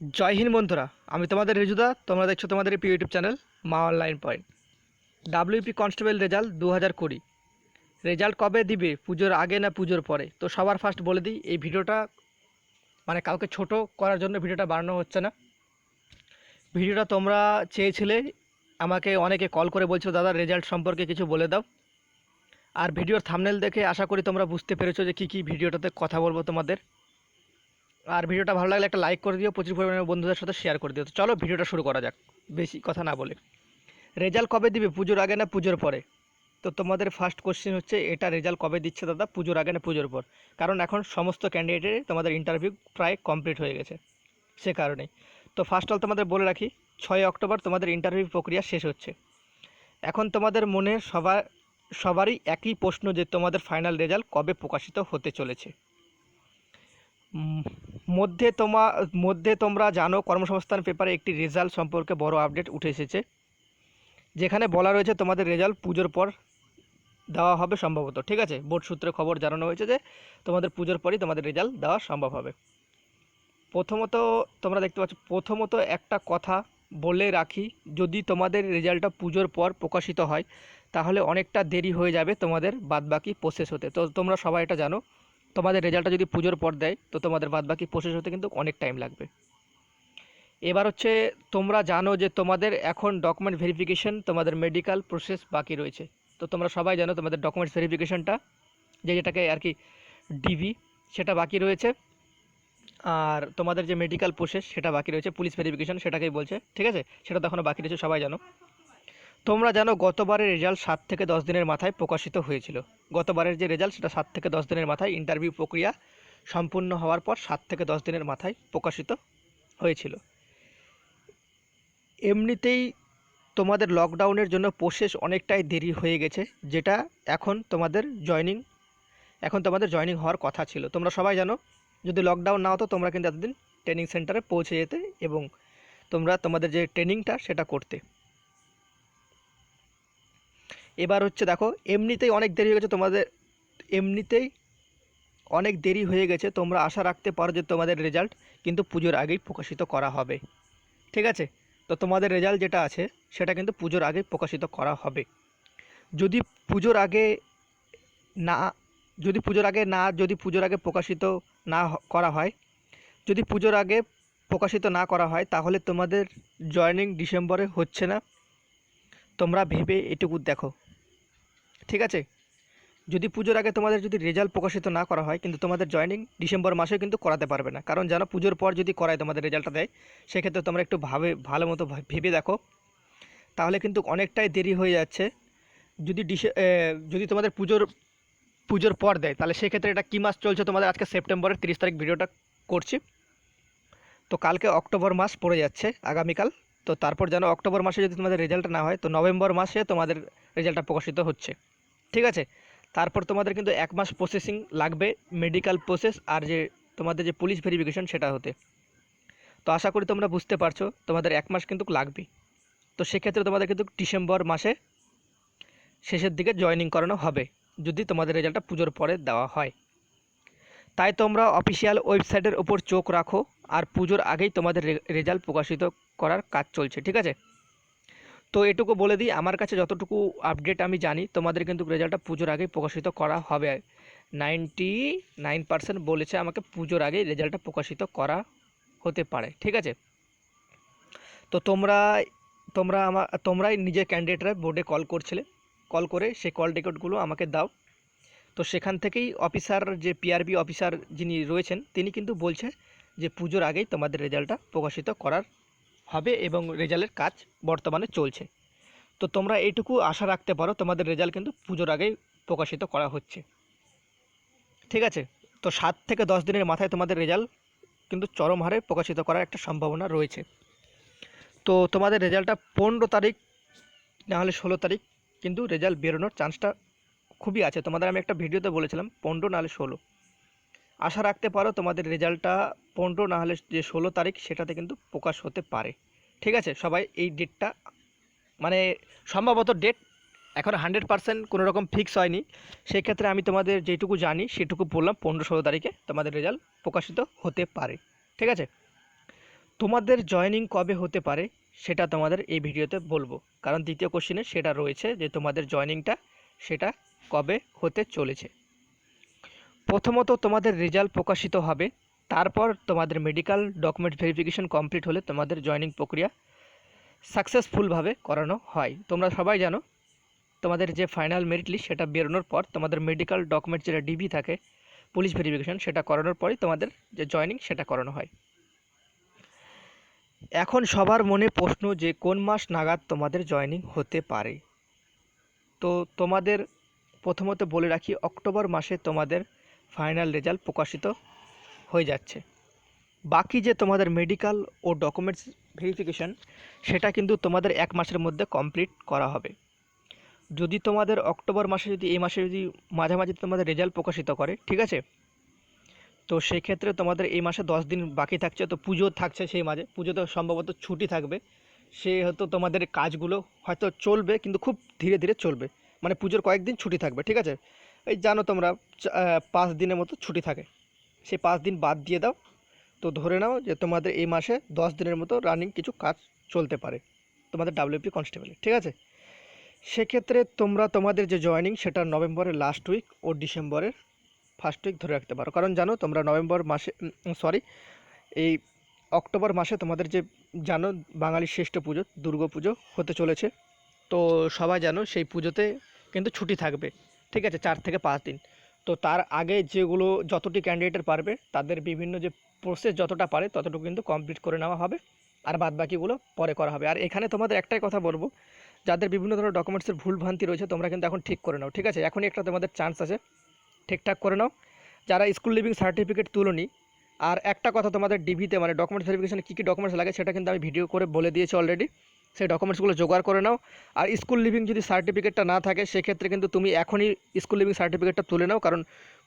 জয় হিন্দ বন্ধুরা, আমি তোমাদের রিজুদা, তোমরা দেখছ তোমাদের এই YouTube channel Maa online point. WP constable result দু হাজার কুড়ি। রেজাল্ট কবে দিবে, পুজোর আগে না পুজোর পরে? তো সবার ফার্স্ট বলে দিই, এই ভিডিওটা মানে কাউকে ছোট করার জন্য ভিডিওটা বানানো হচ্ছে না। ভিডিওটা তোমরা চেয়েছিলে, আমাকে অনেকে কল করে বলছো দাদা রেজাল্ট সম্পর্কে কিছু বলে দাও। আর ভিডিওর থামনেল দেখে আশা করি তোমরা বুঝতে পেরেছ যে কী কী ভিডিওটাতে কথা বলব তোমাদের। আর ভিডিওটা ভালো লাগলে একটা লাইক করে দিও, প্রচুর পরিমাণে বন্ধুদের সাথে শেয়ার করে দিও। তো চলো ভিডিওটা শুরু করা যাক, বেশি কথা না বলে। রেজাল্ট কবে দিবে? পুজোর আগে না পুজোর পরে? তো তোমাদের ফার্স্ট কোশ্চেন হচ্ছে, এটা রেজাল্ট কবে দিচ্ছে দাদা? পুজোর আগে না পুজোর পর? কারণ এখন সমস্ত ক্যান্ডিডেটের তোমাদের ইন্টারভিউ প্রায় কমপ্লিট হয়ে গেছে, সে কারণেই। তো ফার্স্ট অল তোমাদের বলে রাখি, ছয় অক্টোবর তোমাদের ইন্টারভিউ প্রক্রিয়া শেষ হচ্ছে। এখন তোমাদের মনে সবার, সবারই একই প্রশ্ন যে তোমাদের ফাইনাল রেজাল্ট কবে প্রকাশিত হতে চলেছে। মধ্যে তোমা, মধ্যে তোমরা জানো কর্মসংস্থান পেপারে একটি রেজাল্ট সম্পর্কে বড় আপডেট উঠে এসেছে। যেখানে বলা রয়েছে তোমাদের রেজাল্ট পুজোর পর দেওয়া হবে সম্ভবত। ঠিক আছে? বোর্ড সূত্রে খবর জানানো হয়েছে যে তোমাদের পুজোর পরই তোমাদের রেজাল্ট দেওয়া সম্ভব হবে। প্রথমত তোমরা দেখতে পাচ্ছ, প্রথমত একটা কথা বলে রাখি, যদি তোমাদের রেজাল্টটা পুজোর পর প্রকাশিত হয়, তাহলে অনেকটা দেরি হয়ে যাবে তোমাদের বাদবাকি প্রসেস হতে। তো তোমরা সবাই এটা জানো। তোমাদের রেজাল্টটা যদি পুজোর পর দেয়, তো তোমাদের বাদবাকি প্রসেস হতে কিন্তু অনেক টাইম লাগবে। এবার হচ্ছে, তোমরা জানো যে তোমাদের এখন ডকুমেন্ট ভেরিফিকেশন তোমাদের মেডিকেল প্রসেস বাকি রয়েছে। তো তোমরা সবাই জানো তোমাদের ডকুমেন্টস ভেরিফিকেশনটা যে যেটাকে আর কি ডিভি সেটা বাকি রয়েছে। আর তোমাদের যে মেডিকেল প্রসেস সেটা বাকি রয়েছে। পুলিশ ভেরিফিকেশন সেটাকেই বলছে। ঠিক আছে? সেটা তো এখনও বাকি রয়েছে, সবাই জানো। তোমরা জানো গতবারের রেজাল্ট সাত থেকে দশ দিনের মাথায় প্রকাশিত হয়েছিল। গতবারের যে রেজাল্ট সেটা সাত থেকে দশ দিনের মাথায় ইন্টারভিউ প্রক্রিয়া সম্পূর্ণ হওয়ার পর সাত থেকে দশ দিনের মাথায় প্রকাশিত হয়েছিল। এমনিতেই তোমাদের লকডাউনের জন্য প্রসেস অনেকটাই দেরি হয়ে গেছে, যেটা এখন তোমাদের জয়নিং এখন তোমাদের জয়নিং হওয়ার কথা ছিল। তোমরা সবাই জানো, যদি লকডাউন না হতো তোমরা কিন্তু এতদিন ট্রেনিং সেন্টারে পৌঁছে যেতে এবং তোমরা তোমাদের যে ট্রেনিংটা সেটা করতে। এবার হচ্ছে দেখো, এমনিতেই অনেক দেরি হয়ে গেছে তোমাদের, এমনিতেই অনেক দেরি হয়ে গেছে, তোমরা আশা রাখতে পারো যে তোমাদের রেজাল্ট কিন্তু পুজোর আগেই প্রকাশিত করা হবে। ঠিক আছে? তো তোমাদের রেজাল্ট যেটা আছে, সেটা কিন্তু পুজোর আগেই প্রকাশিত করা হবে। যদি পুজোর আগে না, যদি পুজোর আগে না, যদি পুজোর আগে প্রকাশিত না করা হয়, যদি পুজোর আগে প্রকাশিত না করা হয়, তাহলে তোমাদের জয়নিং ডিসেম্বরে হচ্ছে না। তোমরা ভেবে এটুকু দেখো। ঠিক আছে? যদি পুজোর আগে তোমাদের যদি রেজাল্ট প্রকাশিত না করা হয়, কিন্তু তোমাদের জয়নিং ডিসেম্বর মাসে কিন্তু করাতে পারবে না। কারণ জানো পুজোর পর যদি করায় তোমাদের রেজাল্টটা দেয়, সেক্ষেত্রে তোমরা একটু ভাবে, ভালো মতো ভেবে দেখো। তাহলে কিন্তু অনেকটাই দেরি হয়ে যাচ্ছে। যদি ডিসে যদি তোমাদের পুজোর পুজোর পর দেয়, তাহলে সেক্ষেত্রে এটা কী মাস চলছে তোমাদের? আজকে সেপ্টেম্বরের তিরিশ তারিখ ভিডিওটা করছি। তো কালকে অক্টোবর মাস পড়ে যাচ্ছে আগামীকাল। তো তারপর যেন অক্টোবর মাসে যদি তোমাদের রেজাল্ট না হয়, তো নভেম্বর মাসে তোমাদের রেজাল্টটা প্রকাশিত হচ্ছে। ঠিক আছে? তারপর তোমাদের কিন্তু এক মাস প্রসেসিং লাগবে মেডিকেল প্রসেস আর যে তোমাদের যে পুলিশ ভেরিফিকেশন সেটা হতে। তো আশা করি তোমরা বুঝতে পারছ, তোমাদের এক মাস কিন্তু লাগবে তো সেক্ষেত্রে তোমাদের কিন্তু ডিসেম্বর মাসে শেষের দিকে জয়েনিং করানো হবে, যদি তোমাদের রেজাল্টটা পুজোর পরে দেওয়া হয়। তাই তোমরা অফিসিয়াল ওয়েবসাইটের ওপর চোখ রাখো, আর পুজোর আগেই তোমাদের রেজাল্ট প্রকাশিত করার কাজ চলছে, ঠিক আছে? তো এটুকু বলে দিই, আমার কাছে যতটুকু আপডেট আমি জানি, তোমাদের কিন্তু রেজাল্টটা পুজোর আগেই প্রকাশিত করা হবে। নাইনটি নাইন পার্সেন্ট বলেছে আমাকে পুজোর আগেই রেজাল্টটা প্রকাশিত করা হতে পারে, ঠিক আছে? তো তোমরা তোমরা আমার তোমরাই নিজের ক্যান্ডিডেটরা বোর্ডে কল করছিলে কল করে সেই কল রেকর্ডগুলো আমাকে দাও। তো সেখান থেকেই অফিসার যে পিআরবি অফিসার যিনি রয়েছেন, তিনি কিন্তু বলছে যে পুজোর আগেই তোমাদের রেজাল্টটা প্রকাশিত করার হবে এবং রেজাল্টের কাজ বর্তমানে চলছে। তো তোমরা এইটুকু আশা রাখতে পারো, তোমাদের রেজাল্ট কিন্তু পুজোর আগেই প্রকাশিত করা হচ্ছে। ঠিক আছে? তো সাত থেকে দশ দিনের মাথায় তোমাদের রেজাল্ট কিন্তু চরম হারে প্রকাশিত করার একটা সম্ভাবনা রয়েছে। তো তোমাদের রেজাল্টটা পনেরো তারিখ না হলে ষোলো তারিখ কিন্তু রেজাল্ট বেরোনোর চান্সটা খুবই আছে। তোমাদের আমি একটা ভিডিওতে বলেছিলাম, পনেরো নাহলে ষোলো। আশা রাখতে পারো তোমাদের রেজাল্টটা পনেরো না হলে যে ষোলো তারিখ সেটাতে কিন্তু প্রকাশ হতে পারে। ঠিক আছে? সবাই এই ডেটটা মানে সম্ভবত ডেট এখন হান্ড্রেড পার্সেন্ট কোনো রকম ফিক্স হয়নি। সেক্ষেত্রে আমি তোমাদের যেটুকু জানি সেটুকু বললাম, পনেরো ষোলো তারিখে তোমাদের রেজাল্ট প্রকাশিত হতে পারে। ঠিক আছে? তোমাদের জয়েনিং কবে হতে পারে সেটা তোমাদের এই ভিডিওতে বলব। কারণ দ্বিতীয় কোশ্চেনে সেটা রয়েছে যে তোমাদের জয়েনিংটা সেটা কবে হতে চলেছে। প্রথমত তোমাদের রেজাল্ট প্রকাশিত হবে, তারপর তোমাদের মেডিকেল ডকুমেন্ট ভেরিফিকেশন কমপ্লিট হলে তোমাদের জয়েনিং প্রক্রিয়া সাকসেসফুলভাবে করানো হয়। তোমরা সবাই জানো, তোমাদের যে ফাইনাল মেরিট লিস্ট সেটা বেরোনোর পর তোমাদের মেডিকেল ডকুমেন্ট যেটা ডিবি থাকে পুলিশ ভেরিফিকেশন সেটা করানোর পরই তোমাদের যে জয়েনিং সেটা করানো হয়। এখন সবার মনে প্রশ্ন যে কোন মাস নাগাদ তোমাদের জয়েনিং হতে পারে? তো তোমাদের প্রথমত বলে রাখি, অক্টোবর মাসে তোমাদের ফাইনাল রেজাল্ট প্রকাশিত হয়ে যাচ্ছে। বাকি যে তোমাদের মেডিকেল ও ডকুমেন্টস ভেরিফিকেশন সেটা কিন্তু তোমাদের এক মাসের মধ্যে কমপ্লিট করা হবে। যদি তোমাদের অক্টোবর মাসে যদি, এই মাসে যদি মাঝামাঝি তোমাদের রেজাল্ট প্রকাশিত করে, ঠিক আছে? তো সেক্ষেত্রে তোমাদের এই মাসে দশ দিন বাকি থাকছে, তো পুজো থাকছে সেই মাঝে। পুজোতে সম্ভবত ছুটি থাকবে। সে হয়তো তোমাদের কাজগুলো হয়তো চলবে, কিন্তু খুব ধীরে ধীরে চলবে। মানে পুজোর কয়েকদিন ছুটি থাকবে, ঠিক আছে? এই জানো তোমরা পাঁচ দিনের মতো ছুটি থাকে। সেই পাঁচ দিন বাদ দিয়ে দাও। তো ধরে নাও যে তোমাদের এই মাসে দশ দিনের মতো রানিং কিছু কাজ চলতে পারে। তোমাদের ডাব্লিউপি কনস্টেবলে ঠিক আছে? সেক্ষেত্রে তোমরা তোমাদের যে জয়েনিং সেটা নভেম্বরের লাস্ট উইক ও ডিসেম্বরের ফার্স্ট উইক ধরে রাখতে পারো। কারণ জানো তোমরা নভেম্বর মাসে সরি এই অক্টোবর মাসে তোমাদের যে, জানো বাঙালির শ্রেষ্ঠ পুজো, দুর্গা পুজো হতে চলেছে। তো সবাই জানো সেই পুজোতে কিন্তু ছুটি থাকবে। ঠিক আছে, চার থেকে পাঁচ দিন। তো তার আগে যেগুলো যতটি ক্যান্ডিডেটের পারবে, তাদের বিভিন্ন যে প্রসেস যতটা পারে, ততটুকু কিন্তু কমপ্লিট করে নেওয়া হবে। আর বাদ বাকিগুলো পরে করা হবে। আর এখানে তোমাদের একটাই কথা বলব, যাদের বিভিন্ন ধরনের ডকুমেন্টসের ভুল ভ্রান্তি রয়েছে, তোমরা কিন্তু এখন ঠিক করে নাও, ঠিক আছে? এখনই একটা তোমাদের চান্স আছে। ঠিকঠাক করে নাও। যারা স্কুল লিভিং সার্টিফিকেট তুলোনি, আর একটা কথা তোমাদের ডিভিতে মানে ডকুমেন্টস ভেরিফিকেশনে কী কী ডকুমেন্টস লাগে, সেটা কিন্তু আমি ভিডিও করে বলে দিয়েছি অলরেডি সেই ডকুমেন্টসগুলো জোগাড় করে নাও। আর স্কুল লিভিং যদি সার্টিফিকেটটা না থাকে, সেক্ষেত্রে কিন্তু তুমি এখনই স্কুল লিভিং সার্টিফিকেটটা তুলে নাও। কারণ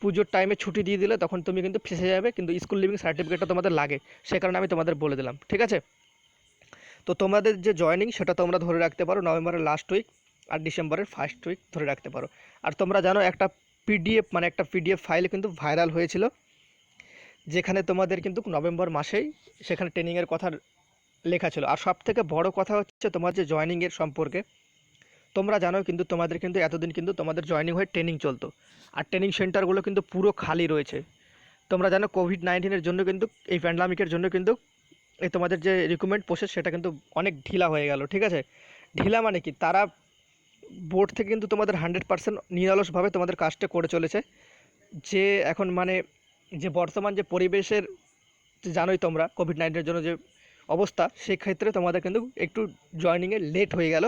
পুজোর টাইমে ছুটি দিয়ে দিলে তখন তুমি কিন্তু ফেসে যাবে, কিন্তু স্কুল লিভিং সার্টিফিকেটটা তোমাদের লাগে। সে কারণে আমি তোমাদের বলে দিলাম, ঠিক আছে? তো তোমাদের যে জয়েনিং সেটা তোমরা ধরে রাখতে পারো নভেম্বরের লাস্ট উইক আর ডিসেম্বরের ফার্স্ট উইক ধরে রাখতে পারো। আর তোমরা জানো একটা পিডিএফ মানে একটা পিডিএফ ফাইল কিন্তু ভাইরাল হয়েছিল, যেখানে তোমাদের কিন্তু নভেম্বর মাসেই সেখানে ট্রেনিংয়ের কথা লেখা ছিল। আর সব থেকে বড় কথা হচ্ছে তোমার যে জয়েনিংয়ের সম্পর্কে। তোমরা জানো কিন্তু তোমাদের কিন্তু এতদিন কিন্তু তোমাদের জয়েনিং হয়ে ট্রেনিং চলতো। আর ট্রেনিং সেন্টারগুলো কিন্তু পুরো খালি রয়েছে। তোমরা জানো কোভিড নাইন্টিনের জন্য কিন্তু, এই প্যান্ডামিকের জন্য কিন্তু এই তোমাদের যে রিক্রুটমেন্ট প্রসেস সেটা কিন্তু অনেক ঢিলা হয়ে গেল, ঠিক আছে? ঢিলা মানে কি? তারা বোর্ড থেকে কিন্তু তোমাদের হান্ড্রেড পার্সেন্ট নিরলসভাবে তোমাদের কাজটা করে চলেছে। যে এখন মানে যে বর্তমান যে পরিবেশের, জানোই তোমরা কোভিড নাইন্টিনের জন্য যে অবস্থা সেক্ষেত্রে তোমাদের কিন্তু একটু জয়েনিংয়ে লেট হয়ে গেল।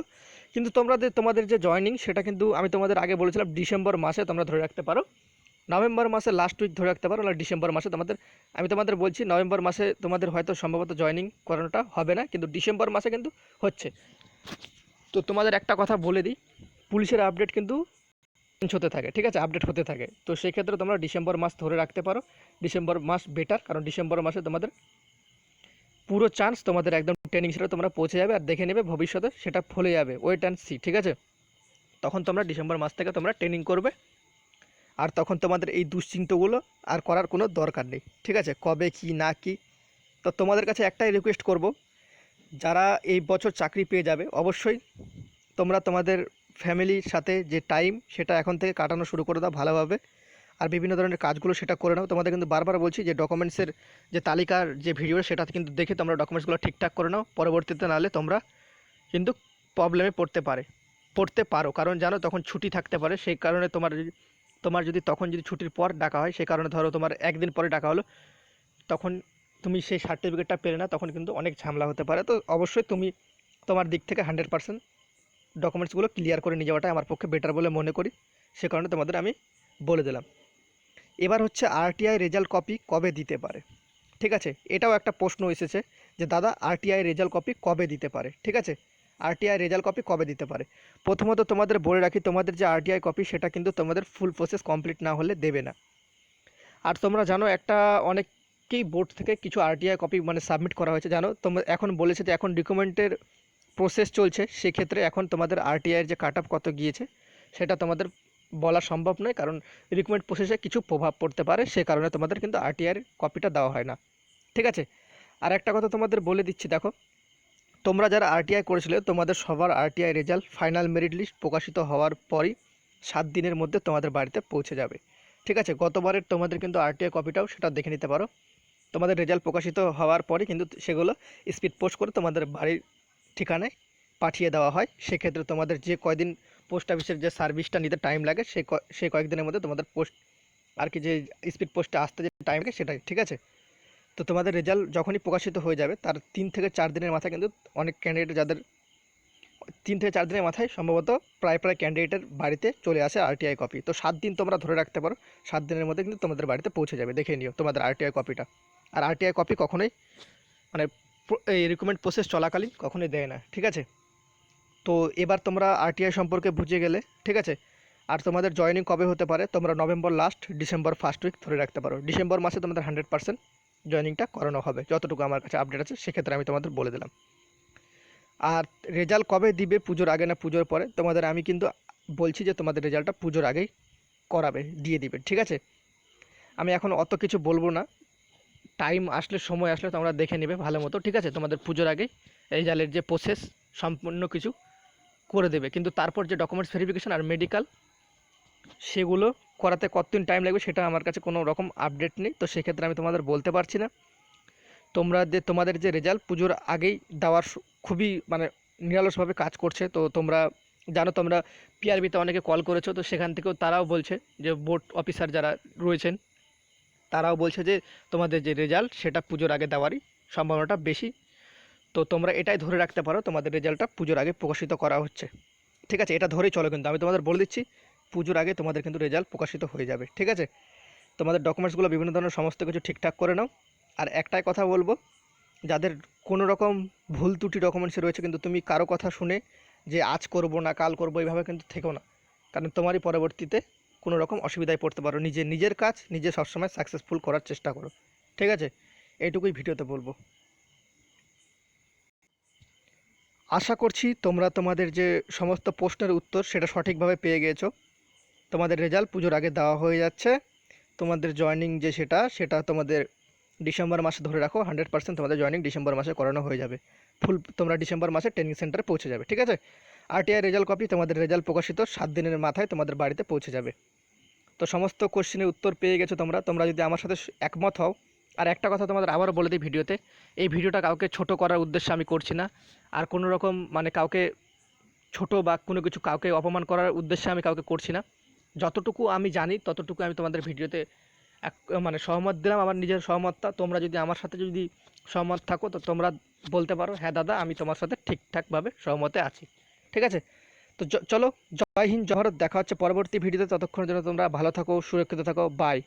কিন্তু তোমরা তোমাদের যে জয়েনিং সেটা কিন্তু আমি তোমাদের আগে বলেছিলাম, ডিসেম্বর মাসে তোমরা ধরে রাখতে পারো। নভেম্বর মাসে লাস্ট উইক ধরে রাখতে পারো না ডিসেম্বর মাসে তোমাদের, আমি তোমাদের বলছি, নভেম্বর মাসে তোমাদের হয়তো সম্ভবত জয়েনিং করানোটা হবে না, কিন্তু ডিসেম্বর মাসে কিন্তু হচ্ছে। তো তোমাদের একটা কথা বলে দিই, পুলিশের আপডেট কিন্তু চেঞ্জ হতে থাকে, ঠিক আছে? আপডেট হতে থাকে। তো সেই ক্ষেত্রে তোমরা ডিসেম্বর মাস ধরে রাখতে পারো। ডিসেম্বর মাস বেটার কারণ ডিসেম্বর মাসে তোমাদের পুরো চান্স তোমাদের একদম ট্রেনিং সেটা তোমরা পৌঁছে যাবে আর দেখে নেবে ভবিষ্যতে সেটা ফলে যাবে ওয়েট অ্যান্ড সি ঠিক আছে? তখন তোমরা ডিসেম্বর মাস থেকে তোমরা ট্রেনিং করবে আর তখন তোমাদের এই দুশ্চিন্তগুলো আর করার কোনো দরকার নেই, ঠিক আছে? কবে কি, না কি? তো তোমাদের কাছে একটাই রিকোয়েস্ট করব, যারা এই বছর চাকরি পেয়ে যাবে, অবশ্যই তোমরা তোমাদের ফ্যামিলির সাথে যে টাইম সেটা এখন থেকে কাটানো শুরু করে দাও ভালোভাবে। আর বিভিন্ন ধরনের কাজগুলো সেটা করে নাও। তোমাদের কিন্তু বারবার বলছি যে ডকুমেন্টসের যে তালিকার যে ভিডিও সেটাতে কিন্তু দেখে তোমরা ডকুমেন্টসগুলো ঠিকঠাক করে নাও। পরবর্তীতে নাহলে তোমরা কিন্তু প্রবলেমে পড়তে পারে, পড়তে পারো। কারণ জানো, তখন ছুটি থাকতে পারে। সেই কারণে তোমার তোমার যদি তখন যদি ছুটির পর ডাকা হয় সেই কারণে ধরো তোমার একদিন পরে ডাকা হলো, তখন তুমি সেই সার্টিফিকেটটা পেলে না, তখন কিন্তু অনেক ঝামেলা হতে পারে। তো অবশ্যই তুমি তোমার দিক থেকে হান্ড্রেড পার্সেন্ট ডকুমেন্টসগুলো ক্লিয়ার করে নিয়ে যাওয়াটাই আমার পক্ষে বেটার বলে মনে করি। সে কারণে তোমাদের আমি বলে দিলাম। এবার হচ্ছে আরটিআই রেজাল্ট কপি কবে দিতে পারে? ঠিক আছে? এটাও একটা প্রশ্ন এসেছে যে, দাদা আরটিআই রেজাল্ট কপি কবে দিতে পারে? ঠিক আছে? আরটিআই রেজাল্ট কপি কবে দিতে পারে? প্রথমত তোমাদের বলে রাখি, তোমাদের যে আরটিআই কপি সেটা কিন্তু তোমাদের ফুল প্রসেস কমপ্লিট না হলে দেবে না। আর তোমরা জানো, একটা অনেককেই বোর্ড থেকে কিছু আরটিআই কপি মানে সাবমিট করা হয়েছে, জানো? তোমরা এখন বলেছে যে, এখন ডকুমেন্টের প্রসেস চলছে, সেক্ষেত্রে এখন তোমাদের আরটিআইয়ের যে কাট কত গিয়েছে, সেটা তোমাদের বলা সম্ভব নয়, কারণ রিকমেন্ড প্রসেসে কিছু প্রভাব পড়তে পারে, সে কারণে তোমাদের কিন্তু আরটিআইয়ের কপিটা দেওয়া হয় না। ঠিক আছে? আর একটা কথা তোমাদের বলে দিচ্ছি, দেখো। তোমরা যারা আরটিআই করেছিলে, তোমাদের সবার RTI result final merit list প্রকাশিত হওয়ার পরই সাত দিনের মধ্যে তোমাদের বাড়িতে পৌঁছে যাবে। ঠিক আছে? গতবারের তোমাদের কিন্তু আরটিআই কপিটাও সেটা দেখে নিতে পারো। তোমাদের রেজাল্ট প্রকাশিত হওয়ার পরে কিন্তু সেগুলো স্পিড পোস্ট করে তোমাদের বাড়ির ঠিকানায় পাঠিয়ে দেওয়া হয়, সেক্ষেত্রে তোমাদের যে কয়দিন পোস্ট অফিসের যে সার্ভিসটা নিতে টাইম লাগে ক- সেই কয়েকদিনের মধ্যে তোমাদের পোস্ট আর কি যে স্পিড পোস্টে আসতে যে টাইম লাগে সেটাই ঠিক আছে? তো তোমাদের রেজাল্ট যখনই প্রকাশিত হয়ে যাবে, তার তিন থেকে চার দিনের মাথায় কিন্তু অনেক ক্যান্ডিডেট যাদের, তিন থেকে চার দিনের মাথায় সম্ভবত প্রায় প্রায় ক্যান্ডিডেটের বাড়িতে চলে আসে আরটিআই কপি তো সাত দিন তোমরা ধরে রাখতে পারো, সাত দিনের মধ্যে কিন্তু তোমাদের বাড়িতে পৌঁছে যাবে, দেখে নিও তোমাদের আরটিআই কপিটা আর আরটিআই কপি কখনোই মানে এই রিকমেন্ড প্রসেস চলাকালীন কখনোই দেয় না, ঠিক আছে? তো এবার তোমরা আরটিআই সম্পর্কে বুঝে গেলে, ঠিক আছে? আর তোমাদের জয়েনিং কবে হতে পারে, তোমরা November last December first week ধরে রাখতে পারো। ডিসেম্বর মাসে তোমাদের হান্ড্রেড পার্সেন্ট জয়েনিংটা করানো হবে, যতটুকু আমার কাছে আপডেট আছে, সেক্ষেত্রে আমি তোমাদের বলে দিলাম। আর রেজাল্ট কবে দিবে পুজোর আগে না পুজোর পরে, তোমাদের আমি কিন্তু বলছি যে তোমাদের রেজাল্টটা পুজোর আগেই করাবে, দিয়ে দিবে, ঠিক আছে? আমি এখন অত কিছু বলব না। টাইম আসলে, সময় আসলে তোমরা দেখে নেবে ভালো মতো, ঠিক আছে? তোমাদের পুজোর আগেই রেজাল্টের যে প্রসেস সম্পূর্ণ কিছু করে দেবে। কিন্তু তারপর যে ডকুমেন্টস ভেরিফিকেশন আর মেডিকেল সেগুলো করাতে কতদিন টাইম লাগবে সেটা আমার কাছে কোনো রকম আপডেট নেই। তো সেক্ষেত্রে আমি তোমাদের বলতে পারছি না। তোমরা যে, তোমাদের যে রেজাল্ট পুজোর আগেই দেওয়ার খুবই মানে নিরলসভাবে কাজ করছে। তো তোমরা জানো, তোমরা পিআরবিতে অনেকে কল করেছ, তো সেখান থেকেও তারাও বলছে যে বোর্ড অফিসার যারা রয়েছেন, তারাও বলছে যে, তোমাদের যে রেজাল্ট সেটা পুজোর আগে দেওয়ারই সম্ভাবনাটা বেশি। তো তোমরা এটাই ধরে রাখতে পারো, তোমাদের রেজাল্টটা পুজোর আগে প্রকাশিত করা হচ্ছে। ঠিক আছে, এটা ধরেই চলো কিন্তু, আমি তোমাদের বলে দিচ্ছি, পুজোর আগে তোমাদের কিন্তু রেজাল্ট প্রকাশিত হয়ে যাবে, ঠিক আছে? তোমাদের ডকুমেন্টসগুলো বিভিন্ন ধরনের সমস্ত কিছু ঠিকঠাক করে নাও। আর একটাই কথা বলব, যাদের কোনো রকম ভুল ত্রুটি ডকুমেন্টসে রয়েছে, কিন্তু তুমি কারও কথা শুনে যে আজ করব না, কাল করব, এইভাবে কিন্তু থেকো না। কারণ তোমারই পরবর্তীতে কোনো রকম অসুবিধায় পড়তে পারো। নিজে, নিজের কাজ নিজে সবসময় সাকসেসফুল করার চেষ্টা করো। ঠিক আছে? এইটুকুই ভিডিওতে বলব। আশা করছি তোমরা তোমাদের যে সমস্ত প্রশ্নের উত্তর সেটা সঠিকভাবে পেয়ে গিয়েছো তোমাদের রেজাল্ট পুজোর আগে দেওয়া হয়ে যাচ্ছে। তোমাদের জয়েনিং যে সেটা সেটা তোমাদের ডিসেম্বর মাসে ধরে রাখো, হান্ড্রেড পার্সেন্ট তোমাদের জয়েনিং ডিসেম্বর মাসে করানো হয়ে যাবে। ফুল তোমরা ডিসেম্বর মাসে ট্রেনিং সেন্টারে পৌঁছে যাবে, ঠিক আছে? আরটিআই রেজাল্ট কপি, তোমাদের রেজাল্ট প্রকাশিত সাত দিনের মাথায় তোমাদের বাড়িতে পৌঁছে যাবে। তো সমস্ত কোশ্চেনের উত্তর পেয়ে গেছো তোমরা। তোমরা যদি আমার সাথে একমত হও আর একটা কথা তোমাদের আবারও বলে দিই ভিডিওতে, এই ভিডিওটা কাউকে ছোট করার উদ্দেশ্যে আমি করছি না। আর কোনো রকম মানে কাউকে ছোট বা কোনো কিছু কাউকে অপমান করার উদ্দেশ্যে আমি কাউকে করছি না। যতটুকু আমি জানি ততটুকু আমি তোমাদের ভিডিওতে এক মানে সহমত দিলাম। আমার নিজের সহমতটা, তোমরা যদি আমার সাথে যদি সহমত থাকো, তো তোমরা বলতে পারো হ্যাঁ দাদা, আমি তোমার সাথে ঠিকঠাকভাবে সহমতে আছি। ঠিক আছে? তো চলো, জয় হিন্দ জহরত দেখা হচ্ছে পরবর্তী ভিডিওতে। ততক্ষণের জন্য তোমরা ভালো থাকো, সুরক্ষিত থাকো। বাই